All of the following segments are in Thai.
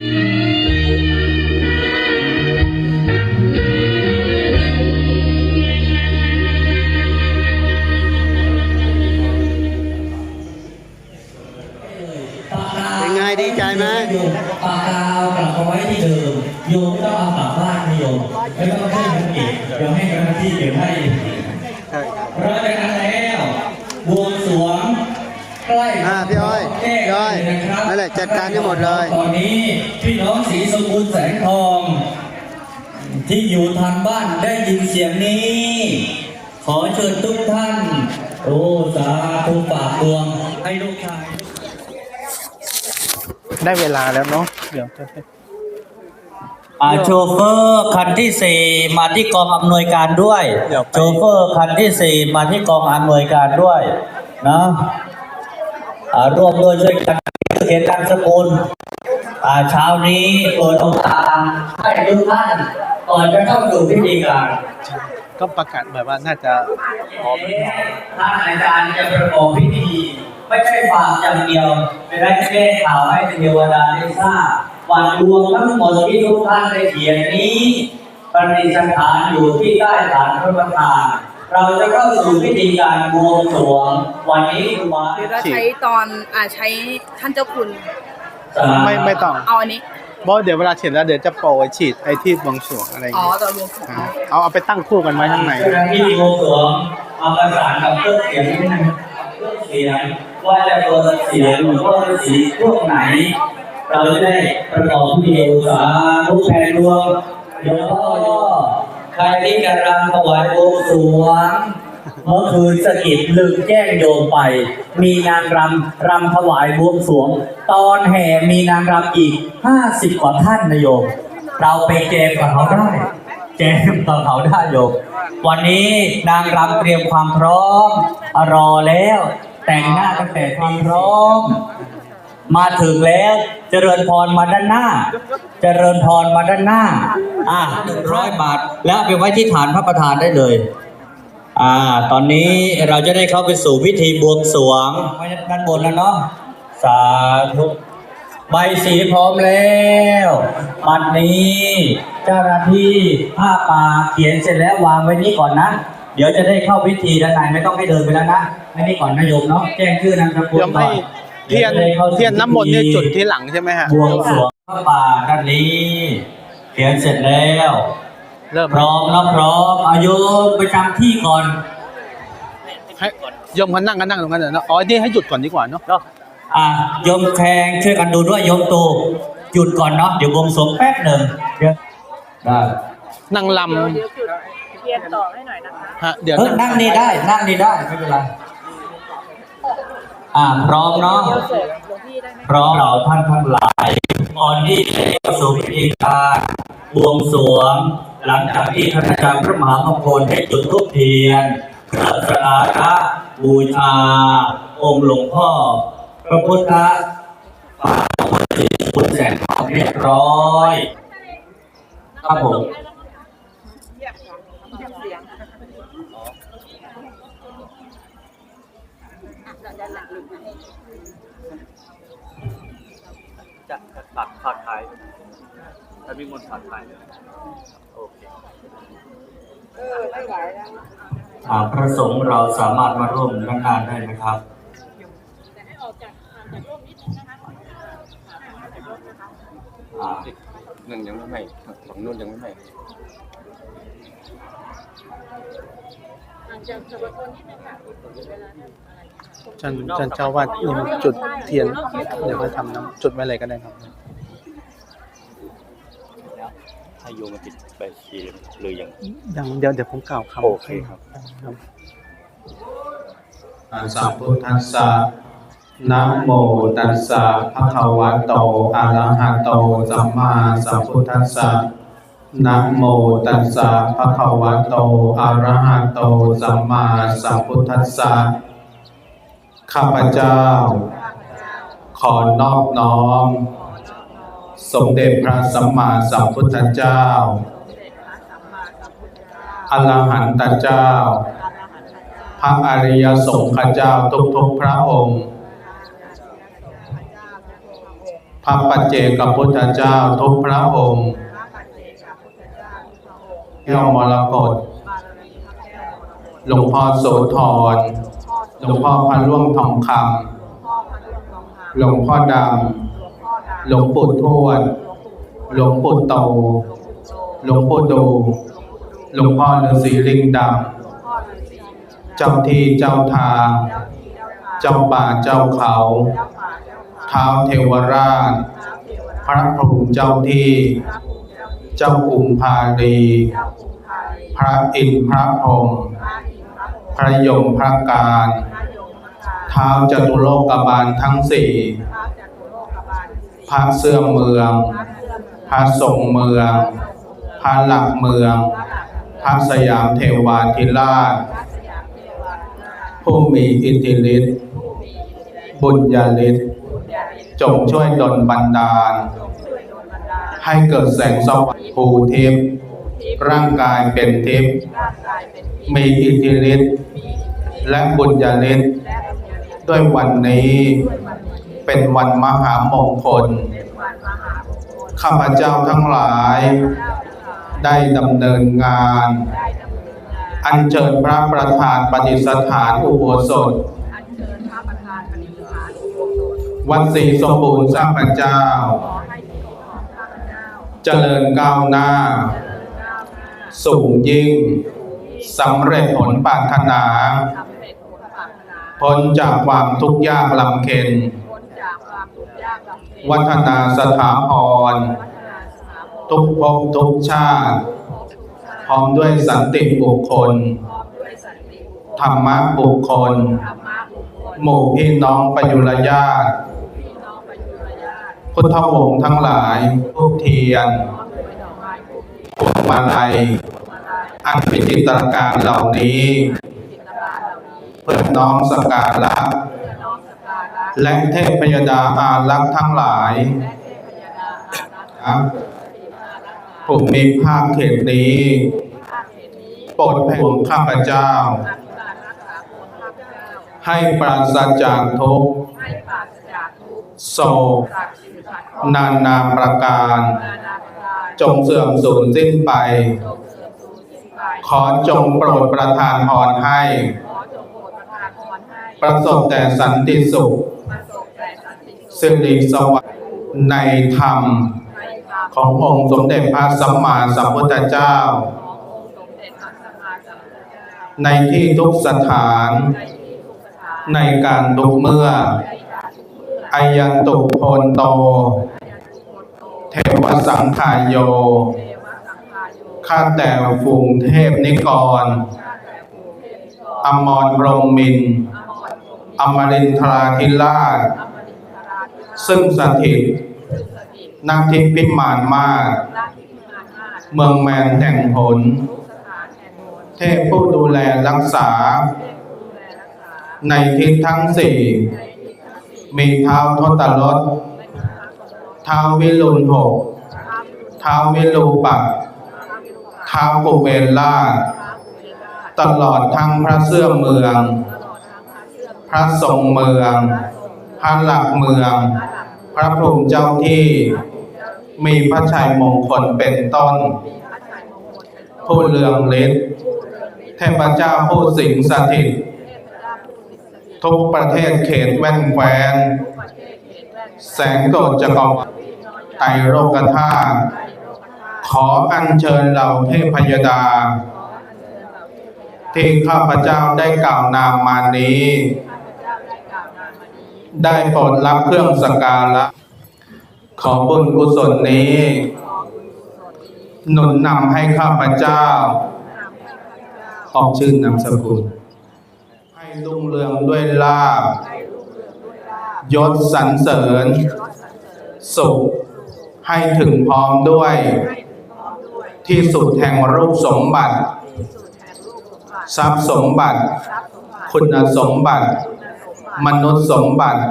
เป็นไงดีใจไหมโยมปากกาเอากลับมาไว้ที่เดิม โยมไม่ต้องเอากลับบ้านนะโยมไม่ต้องให้มันเก็บเดี๋ยวให้เจ้าหน้าที่เก็บให้เพราะฉะนั้นแล้วบวงสรวงใกล้ อ่าพี่อ้อย แก้ พี่อ้อย เลยนะครับ นั่นแหละ จัดการให้หมดเลย ตอนนี้พี่น้องสีสมบูรณ์แสงทอง ที่อยู่ทางบ้านได้ยินเสียงนี้ ขอเชิญทุกท่าน โอ้สาธุฝากดวงให้ลูกชายได้เวลาแล้วเนาะเดี๋ยวจะอ่าโชเฟอร์คันที่สี่มาที่กองอำนวยการด้วยเดี๋ยวไปโชเฟอร์คันที่สี่มาที่กองอำนวยการด้วยนะอ่าร่วมด้วยช่วยกัน เขียนนามสกุลอ่าเช้านี้เปิดโอกาสให้ทุกท่านก่อนจะเข้าสู่พิธีการ ก็ประกาศแบบว่าน่าจะพร้อมท่านอาจารย์จะประกอบพิธี ไม่ใช่ฝากอย่างเดียวเป็นได้แก้ข่าวให้เทวดาได้ทราบวันดวงทั้งหมดที่ทุกท่านได้เขียนนี้ประดิษฐานอยู่ที่ใต้ฐานพระประธาน เราจะเข้าสู่พิธีการบวงสรวงวันนี้คุณมาหรือเราใช้ตอนอ่าใช้ท่านเจ้าคุณ ไม่ไม่ต้องเอาอันนี้เพราะเดี๋ยวเวลาฉีดแล้วเดี๋ยวจะโปรยฉีดไอ้ที่บวงสรวงอะไรอย่างอ๋อเงี้ยตอนรวมสรวงอ่าเอาเอาไปตั้งคู่กันไว้ข้างในเจ้าหน้าที่บวงสรวงเอาประสานกับเครื่องเสียงนิดนึงเครื่องเสียงว่าจะเปิดเสียงหรือว่าจะสีพวกไหน เราจะได้ประกอบพิธีสาธุแผ่ดวงโยมพ่อย่อ ใครที่จะรำถวายบวงสรวงเมื่อคืนสะกิดลืมแจ้งโยมไป มีนางรำรำถวายบวงสรวง ตอนแห่มีนางรำอีกห้าสิบกว่าท่านนะโยม เราไปแจมกับเขาได้แจมกับเขาได้โยม วันนี้นางรำเตรียมความพร้อม รอแล้ว แต่งหน้าตั้งแต่ความพร้อม มาถึงแล้วเจริญพรมาด้านหน้า เจริญพรมาด้านหน้า อ่าหนึ่งร้อยบาท แล้วเอาไปไว้ที่ฐานพระประธานได้เลย อ่า ตอนนี้เราจะได้เข้าไปสู่พิธีบวงสรวงไว้ด้านบนแล้วเนาะสาธุใบสีพร้อมแล้วบัดนี้เจ้าหน้าที่ผ้าป่าเขียนเสร็จแล้ววางไว้นี่ก่อนนะ เดี๋ยวจะได้เข้าพิธีด้านในไม่ต้องให้เดินไปแล้วนะไม่นี่ก่อนนะโยมเนาะแจ้งชื่อนามสกุลก่อน เทียนเทียนน้ำมนต์เนี่ยจุดที่หลังใช่ไหมฮะบวงสรวงพระป่าด้านนี้เขียนเสร็จแล้ว เริ่มพร้อมแล้วพร้อมอายุประจำที่ก่อนให้โยมเขานั่งก็นั่งตรงนั้นเนาะอ๋อนี่ให้หยุดก่อนดีกว่าเนาะอะโยมแขงช่วยกันดูด้วยโยมตูหยุดก่อนเนาะเดี๋ยวบวงสรวงแป๊บหนึ่งเดี๋ยวได้นั่งลเดี๋ยวจุดเทียนต่อให้หน่อยนะคะำฮะเดี๋ยวเออนั่งนี่ได้นั่งนี่ได้ไม่เป็นไร อ่าพร้อมเนาะเดี๋ยวเสร็จหลวงพี่ได้ไหมพร้อมเราท่านทั้งหลายก่อนที่จะเข้าสู่พิธีการบวงสรวง หลังจากที่ท่านอาจารย์พระมหามงคลได้จุดธูปเทียนเพื่อสักการะบูชาองค์หลวงพ่อ พระพุทธปาฏิคุณแสงทองเรียบร้อยครับผม ตัดผัดไทยถ้ามีมนต์ผัดไทยโอเคอ่าพระสงฆ์เราสามารถมาร่วมด้านหน้าได้นะครับอ่าหนึ่งยังไม่ไหม้ฝั่งนู้นยังไม่ไหม้จันจันเจ้าวัดนี่มันจุดเทียนเดี๋ยวเขาทำน้ำจุดไว้เลยก็ได้ครับ ให้โยมมาติดใบชีหรือยัง ยังเดี๋ยวเดี๋ยวผมกล่าวคำโอเคครับสัมพุทธัสสะนะโมตัสสะภะคะวะโตอะระหะโตสัมมาสัมพุทธัสสะนะโมตัสสะภะคะวะโตอะระหะโตสัมมาสัมพุทธัสสะข้าพเจ้า ขอนอบน้อม สมเด็จพระสัมมาสัมพุทธเจ้า อรหันตเจ้า พระอริยสงฆ์เจ้าทุกๆพระองค์พพระปัจเจกพุทธเจ้าทุกพระองค์ พระปัจเจกพุทธเจ้าทุกพระองค์แก้วมรกตหลวงพ่อโสธร หลวงพ่อพระร่วงทองคำหลวงพ่อดำ หลวงปู่ทวด หลวงปู่โต หลวงปู่โตหลงปู่ดู หลวงพ่อฤาษีลิงดำ เจ้าที่เจ้าทาง เจ้าป่าเจ้าเขาท้าวเทวราช พระพรหมเจ้าที่ เจ้าที่เจ้ากรุงพาลีเจ้าภูมิภาลี พระอินพระพรหมพระอินทร์พระยมพระการ ท้าวจตุโลกบาลทั้งสี่ พระจัตุโลกบาลสี่ พระเสื้อเมืองพระเสื่อมเมือง พระทรงเมือง พระหลักเมือง พระหลักสยามเทวาธิราช ผู้มีอิทธิฤทธิ์บุญญาฤทธิ์จงช่วยดลบันดาล ให้เกิดแสงสว่างภูทิพย์ทิพร่างกายเป็นทิพย์ร่างกายเทพมีอิทธิฤทธิ์และบุญญาฤทธิ์ด้วยวันนี้ เป็นวันมหามงคลเป็นวันมหามงคล ข้าพเจ้าทั้งหลายเจ้าทั้งหลายได้ดำเนินงานได้ดำเนินงานอัญเชิญพระประธานปฏิสถานอุโบสถอัญเชิญพระประธานปฏิสถานอุโบสถ วัดศรีสมบูรณ์สร้างพระเจ้าขอให้สิ่งของข้าพเจ้าเจริญก้าวหน้าเจริญก้าวหน้า สูงยิ่งสำเร็จผลปรารถนาสำเร็จผลปรารถนาพ้นจากความทุกข์ยากลำเค็ญ วัฒนาสถาพรวัฒนพร ทุกภพทุกชาติ พร้อมด้วยสันติบุคคล ธรรมะบุคคล หมู่พี่น้องประยุรญาติพี่น้องประยุรญาติพุทธวงศ์ทั้งหลายทูกเทียนพร้อมด้วยดอกไม้ทุกพวงมาลัยอันเป็นจิตนากรเหล่านี้จิตการเหล่านี้ เพื่อน้อมสกการะ และเทพยดาอารักษ์ทั้งหลายและเทพยดาอารักษ์ครับสีอารักษ์ผมมีภาคเขตนี้ภาคเหตุนี้โปรดแผ่วข้าพเจ้าอภิบาลรักษาผลข้าพเจ้า ให้ปราศจากทุกข์ให้ปราศจากทุกข์โศกปราศจากโศกนานาประการนานาประการจงเสื่อมสูญสิ้นไปจงเสื่อมสูญสิ้นไป ขอจงโปรดประทานพรให้ขอจงโปรดประทานพรให้ประสบแต่สันติสุขประสบแต่ สันติสุขสิริสวัสดิ์ในธรรมขององค์สมเด็จพระสัมมาสัมพุทธเจ้า ในที่ทุกสถาน ในการทุกเมื่ออายันตุโพนโต เทวสังขายโยฆายโย ข้าแต่ฝูงเทพนิกร อมรพรมมินอมรินทร์อมรินทราธิราช ซึ่งสถิตนักทิพย์พิมานมาก เมืองแมนแห่งผล เทพผู้ดูแลรักษา ในทิศทั้งสี่ในทิศทั้งสี่มีเท้าวทตรสเท้าววิรุณหกทธเท้าววิรูปักเท้าวกุเบลราชพระภูเวราตลอดทั้งพระเสื้อเมือง พระทรงเมือง พระหลักเมือง ระพระพรหมเจ้าที่มีพระชัยมงคลเป็นต้น ผู้เลืองฤทธิ์เรืองฤทธิ์เทพเจ้าผู้สิงสถิต ทุกประเทศเขตแว่นแควนทุกแสงโกรธจักรวาลไตโลกธาตุไตรกธาตุขออัญเชิญเหล่าเทพยดาขออัญเชิญเหล่าเทพยดา ที่ข้าพเจ้าได้กล่าวนามมานี้ ได้โปรดรับเครื่องสักการะขอบุญกุศลนี้ขอบุญกุศลนี้ หนุนนำให้ข้าพเจ้าขออกชื่อนามสกุล ให้รุ่งเรืองด้วยลาภให้รุ่งเรืองด้วยลาภยศสรรเสริญ สุข ให้ถึงพร้อมด้วย ที่สุดแห่งรูปสมบัติ ทรูปสมบัติทรัพย์สมบัติ คุณสมบัติ มนุษย์สมบัติ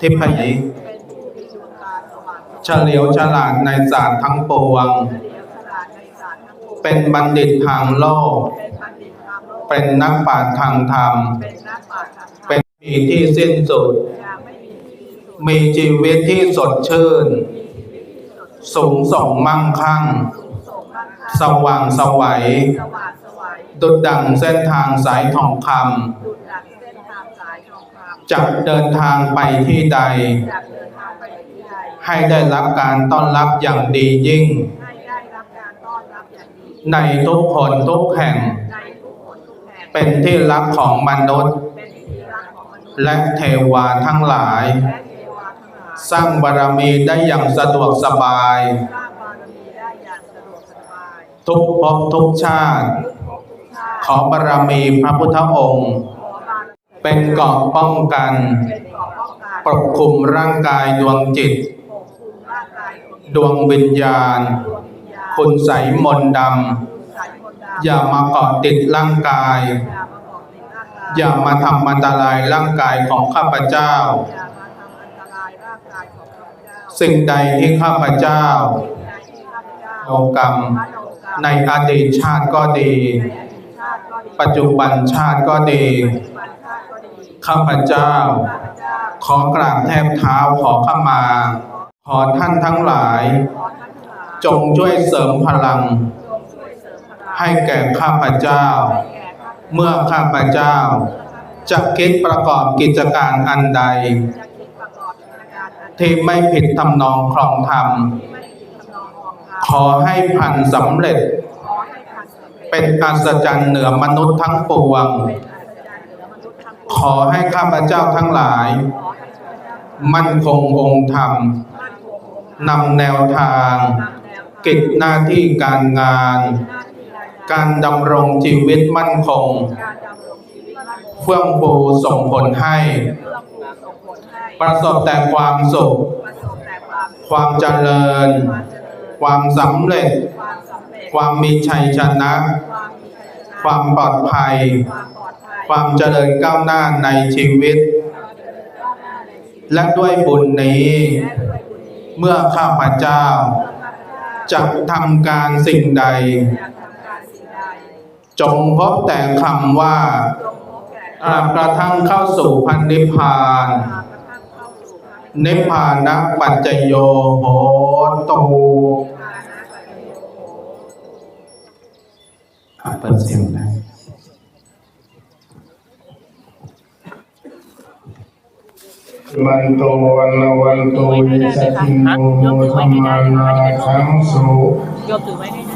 ทิพยิเป็นผู้มีดวงตาสว่างเฉลียวฉลาดในศาสตร์ทั้งปวงเฉลียวฉลาดในศาสตร์ทั้งปวง เป็นบัณฑิตทางโลก เป็นนักปราชญ์ทางธรรม เป็นปีที่สิ้นสุด มีชีวิตที่สดชื่น สูงส่งมั่งคั่ง สว่างสวัยดุดดังเส้นทางสายทองคดุ จะเดินทางไปที่ใด ให้ได้รับการต้อนรับอย่างดียิ่ง ในทุกคนทุกแห่ง เป็นที่รักของมนุษย์ และเทวาทั้งหลายและทั้งหลายสร้างบารมีได้อย่างสะดวกสบาย ทุกภพทุกชาติทุกชาติขอบารมีพระพุทธองค์ เป็นเกราะป้องกัน ปกคลุมร่างกายดวงจิต ดวงวิญญาณ คุณใสมนดคุณใส่มนดำอย่ามาเกาะติดร่างกาย อย่ามาทำอันตรายร่างกายของข้าพเจ้า สิ่งใดที่ข้าพเจ้าโอกรรมมโนกรรม ในอดีตชาติก็ดี ปัจจุบันชาติก็ดี ข้าพเจ้า ขอกราบแทบเท้าขอขมาขอท่านทั้งหลายขอท่านทั้งหลาย จงช่วยเสริมพลัง ให้แก่ข้าพเจ้า เมื่อข้าพเจ้า จะคิดประกอบกิจการอันใด ที่ไม่ผิดทำนองครองธรรมนองครองธรรมขอให้พันสำเร็จขอให้พันสำเร็จ เป็นอัศจรรย์เหนือมนุษย์ทั้งปวงป็นอั ขอให้ข้าพเจ้าทั้งหลาย มั่นคงองค์ธรรมนำแนวทางกิจหน้าที่การงาน การดำรงชีวิตมั่นคง เฟื่องฟูส่งผลให้เพื่อผูส่งผลให้ประสบแต่ความสุข ความเจริญ ความสำเร็จ ความมีชัยชนะ ความปลอดภัย ความเจริญก้าวหน้าในชีวิต และด้วยบุญนี้ เมื่อข้าพเจ้าจะทำการสิ่งใด จงพบแต่คำว่า กระทั่งเข้าสู่พันนิพพานนิพพานะปัญจโยโหตูเปิดเสีนะ มันโตวันละวันโตยิสติโนโมธรรมานาทังโยมถื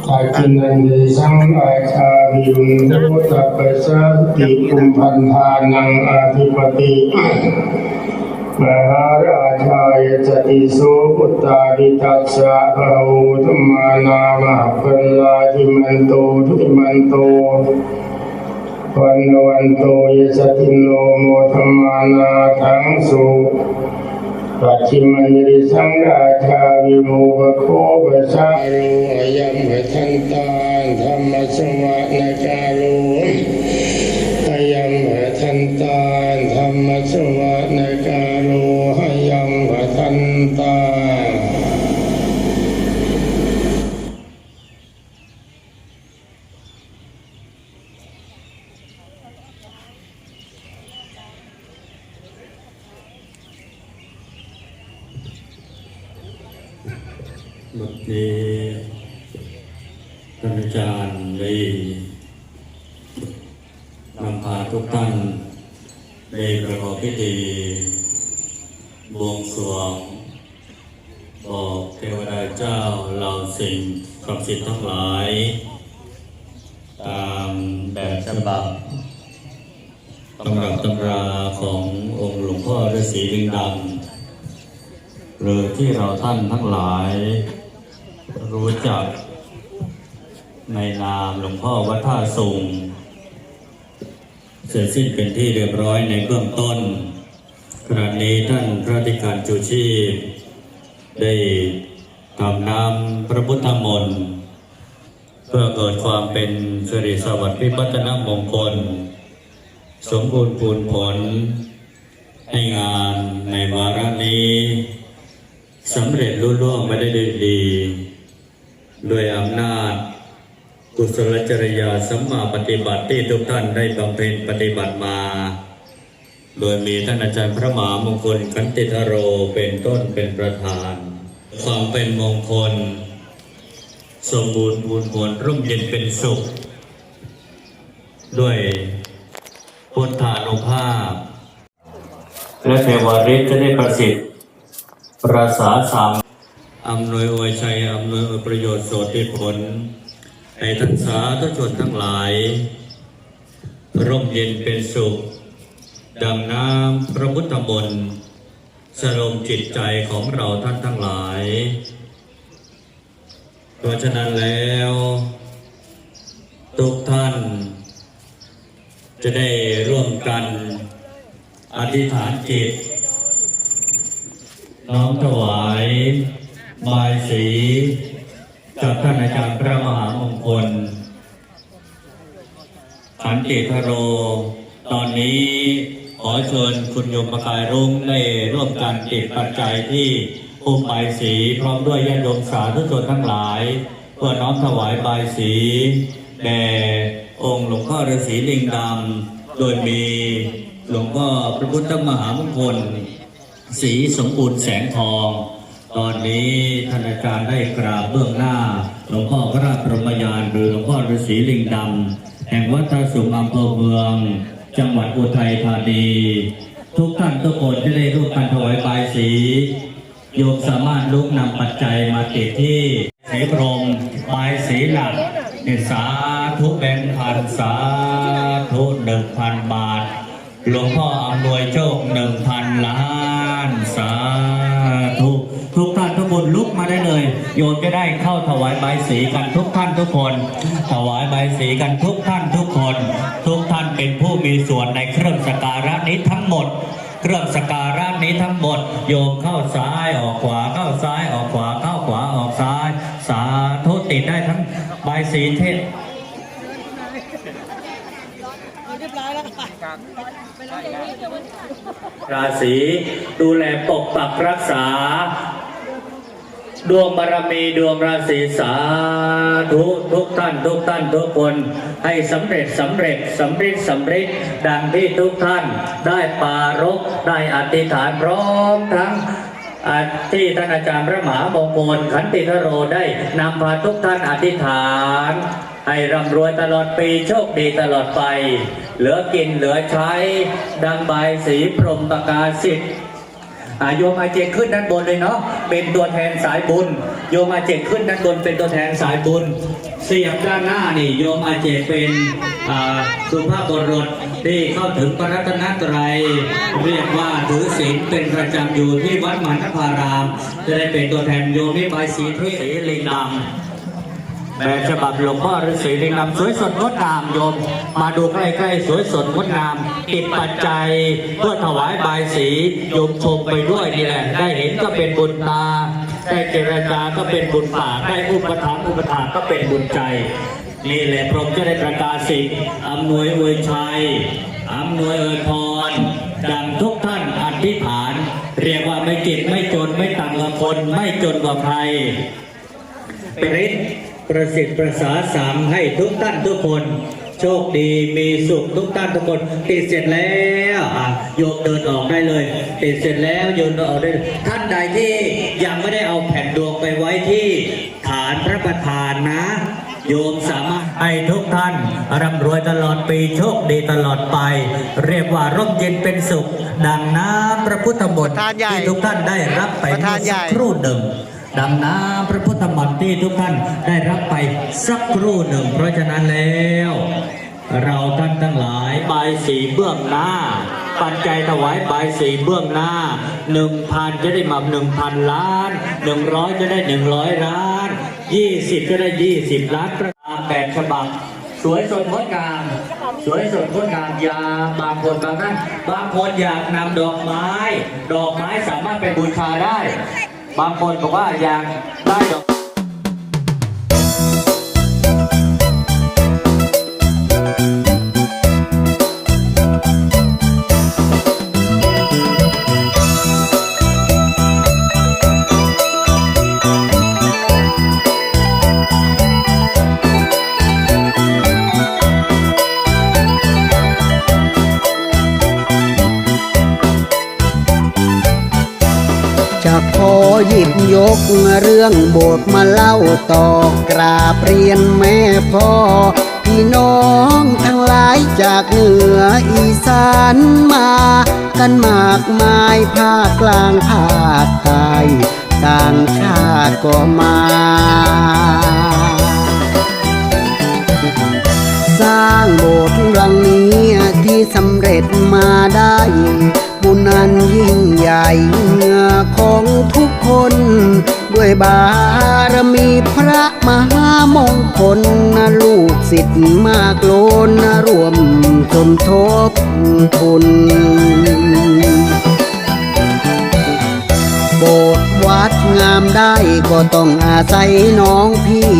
อาจินันติสังอาชาวิรุณโตตัปปะสะติคุมพันธานังอาธิปติมหาราชายจติโสปุตตาริตัสสะภะโวธรรมานามะพัลลาธิมันโตทุติมันโต วันวันโตยสติโนโมธรรมานาทังสุปัจฉิมนิสังราชาวิโมภโคปะสาโรอยัมหทันตานธรรมสวะนาจาโรอยัมหทันตานธรรมสวะนาจา หรือที่เราท่านทั้งหลาย รู้จัก ในนามหลวงพ่อวัดท่าสุงเสร็จสิ้นเป็นที่เรียบร้อยในเบื้องต้น ขณะนี้ท่านพระธิการจูชีพ ได้ทำน้ำพระพุทธมนต์เพื่อเกิดความเป็นสิริสวัสดิ์พิพัฒนมงคล สมบูรณ์ปูนผล ให้งานในวาระนี้สำเร็จรุ่ล่วงไปได้ด้วยดีด้วยอำนาจกุศลจริยาสัมมาปฏิบัติที่ทุกท่านได้บำเพ็ญปฏิบัติมา โดยมีท่านอาจารย์พระมหามงคลขันติทโรเป็นต้นเป็นประธาน ความเป็นมงคล สมบูรณ์บูรณ์ผลร่มเย็นเป็นสุข ด้วยพุทธานุภาพ และเทวาฤทธิ์จะได้ประสิทธิ์ประสาสามอำนวยอวยชัยอำนวยอวยประโยชน์โสติผลให้ท่านสาธุชนทั้งหลาย ร่มเย็นเป็นสุข ดังน้ำพระพุทธมนต์สรมจิตใจของเราท่านทั้งหลาย เพราะฉะนั้นแล้ว ทุกท่าน จะได้ร่วมกัน อธิษฐานจิต น้อมถวายบายสีกับท่านอาจารย์พระมหามงคลขันติทโร ตอนนี้ขอเชิญคุณโยมประกายรุ่งได้ร่วมกันติดปัจจัยที่ภูมิบายสีพร้อมด้วยญาติโยมสาธุชนทั้งหลาย เพื่อน้อมถวายบายสีแด่องค์หลวงพ่อฤาษีลิงดำโดยมี หลวงพ่อพระพุทธมหามงคลสีสมบูรณ์แสงทอง ตอนนี้ท่านอาจารย์ได้กราบเบื้องหน้า หลวงพ่อพระราชรมยานหรือหลวงพ่อฤาษีลิงดำแห่งวัดตาสุมอำเภอเมือง จังหวัดอุทัยธานี ทุกท่านทุกคนจะได้ร่วมกันถวายบายสีโยมสามารถลุกนำปัจจัยมาติดที่เสีพรมบายสีหลักเนี่ยสาธุแบงค์พันสาธุหนึ่งพันบาท หลวงพ่ออำนวยโชคหนึ่งพันล้านสาธุทุกท่านทุกคนลุกมาได้เลย โยมจะได้เข้าถวายใบสีกันทุกท่านทุกคน ถวายใบสีกันทุกท่านทุกคน ทุกท่านเป็นผู้มีส่วนในเครื่องสการะนี้ทั้งหมดเครื่องสการะนี้ทั้งหมด โยมเข้าซ้ายออกขวาเข้าซ้ายออกขวาเข้าขวาออกซ้าย สาธุติดได้ทั้งใบสีเทศร ราศีดูแลปกปักรักษา ดวงบารมีดวงราศีสาธุทุกท่าน ทุกท่าน ทุกคนให้สำเร็จสำเร็จสำเร็จสำเร็จดังที่ทุกท่านได้ปารกได้อธิษฐานพร้อมทั้งที่ท่านอาจารย์พระมหามงคลขันติทโรได้นำพาทุกท่านอธิษฐาน ให้ร่ำรวยตลอดปีโชคดีตลอดไป เหลือกินเหลือใช้ ดังใบสีพรหมประกาศสิทธิ์อาโยมอาเจกขึ้นด้านบนเลยเนาะเป็นตัวแทนสายบุญ โยมอาเจกขึ้นด้านบนเป็นตัวแทนสายบุญ เสียบด้านหน้านี่โยมอาเจกเป็นอ่าสุภาพบุรุษที่เข้าถึงพระรัตนตรัยเรียกว่าถือศีลเป็นประจำอยู่ที่วัดมหานพาราม จะได้เป็นตัวแทนโยมนิบายสีที่สีลิงดำ แบบฉบับหลวงพ่อฤาษีลิงดำสวยสดงดงามโยม มาดูใกล้ๆสวยสดงดงามติดปัจจัยเพื่อถวายบายสีโยมชมไปด้วยนี่แหละ ได้เห็นก็เป็นบุญตา ได้เจรจาก็เป็นบุญปากได้อุปถัมภ์อุปถากก็เป็นบุญใจนี่แหละพระองค์จะได้ประกาศสิอำนวยอวยชัยอำนวยอวยพร ดังทุกท่านอธิษฐาน เรียกว่าไม่เจ็บไม่จนไม่ต่างกับคนไม่จนกว่าใครปริศ ประสิทธิ์ประสาสังให้ทุกท่านทุกคน โชคดีมีสุขทุกท่านทุกคน ติดเสร็จแล้วอะโยมเดินออกได้เลย ติดเสร็จแล้วโยมเดินออกได้เลยท่านใดที่ยังไม่ได้เอาแผ่นดวงไปไว้ที่ฐานพระประธานนะโยมสามารถให้ทุกท่านร่ำรวยตลอดปีโชคดีตลอดไป เรียกว่าร่มเย็นเป็นสุข ดังน้ำพระพุทธมนต์ประธานใหญ่ที่ทุกท่านได้รับไปประธานใหญ่เมื่อสักครู่หนึ่ง ดังน้ำพระพุทธมนต์ที่ทุกท่านได้รับไปสักครู่หนึ่ง เพราะฉะนั้นแล้ว เราท่านทั้งหลายใบสีเบื้องหน้า ปัจจัยถวายใบสีเบื้องหน้าหนึ่งพันจะได้มาหนึ่งพันล้านหนึ่งร้อยจะได้หนึ่งร้อยล้านยี่สิบจะได้ยี่สิบล้านประการแบบฉบับสวยสดงดงาม สวยสดงดงามยาบางคนบางท่านบางคนอยากนำดอกไม้ ดอกไม้สามารถไปบูชาได้ บางคนบอกว่าอยากได้ดอก หยิบยกเรื่องโบสถ์มาเล่าต่อกราบเรียนแม่พ่อ พี่น้องทั้งหลายจากเหนืออีสานมา กันมากมายภาคกลางภาคใต้ต่างชาติก็มาสร้างโบสถ์หลังนี้ที่สำเร็จมาไดุ้ญนันยิ่งใหญ่ของทุกคน ด้วยบารมีพระมหามงคลนะลูกศิษย์มากโลนนะรวมสมทบทุนโบ วัดงามได้ก็ต้องอาศัยน้องพี่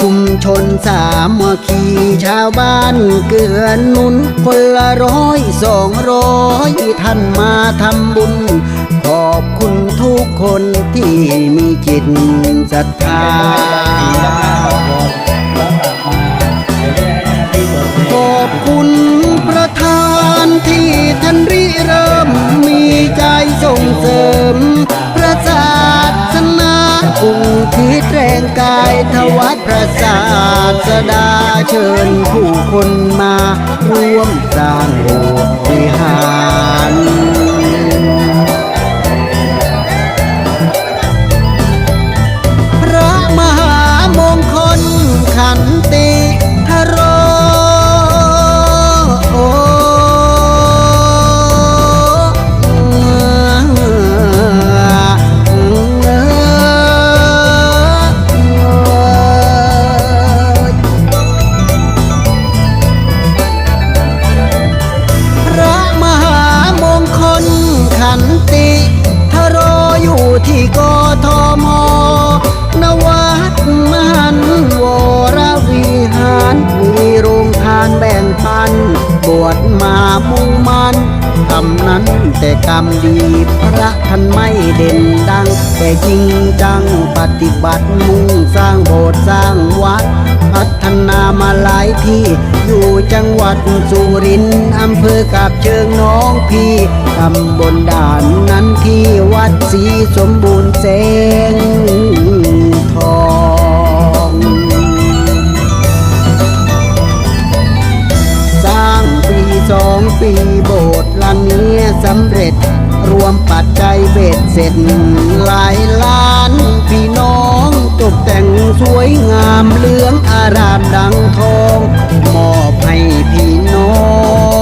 ชุมชนสามัคคีชาวบ้านเกื้อหนุนคนละร้อยสองร้อยท่านมาทำบุญ ขอบคุณทุกคนที่มีจิตศรัทธาขอบคุณประธานที่ท่านริเริ่มมีใจส่งเสริม ศาสนาอุทิดแรงกายทวายพระศาสดาเชิญผู้คนมาร่วมสร้างโบสถ์วิหาร บวชมามุ่งมันทำนั้นแต่กรรมดี พระท่านไม่เด่นดัง แต่จริงจังปฏิบัติมุ่งสร้างโบสถ์สร้างวัด พัฒนามาหลายที่ อยู่จังหวัดสุรินทร์อำเภอกับเชิงน้องพี่ตำบลด่านนั้นที่วัดศรีสมบูรณ์แสงทอง สี่โบสถ์ละเนี้สำเร็จ รวมปัจจัยเบ็ดเสร็จ หลายล้านพี่น้องตกแต่งสวยงามเหลืองอารามดังทอง มอบให้พี่น้อง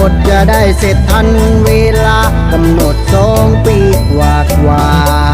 างโบสถ์จะได้เสร็จทันเวลากำหนดสองปีกว่ากว่า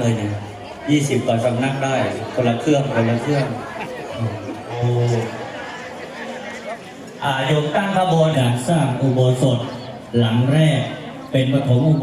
เลยเนี่ยยี่สิบกว่าสำนักได้ คนละเครื่องคนละเครื่องโอ้อาโยมตั้งขบวนการสร้างอุโบสถหลังแรกเป็นปฐมอุโบ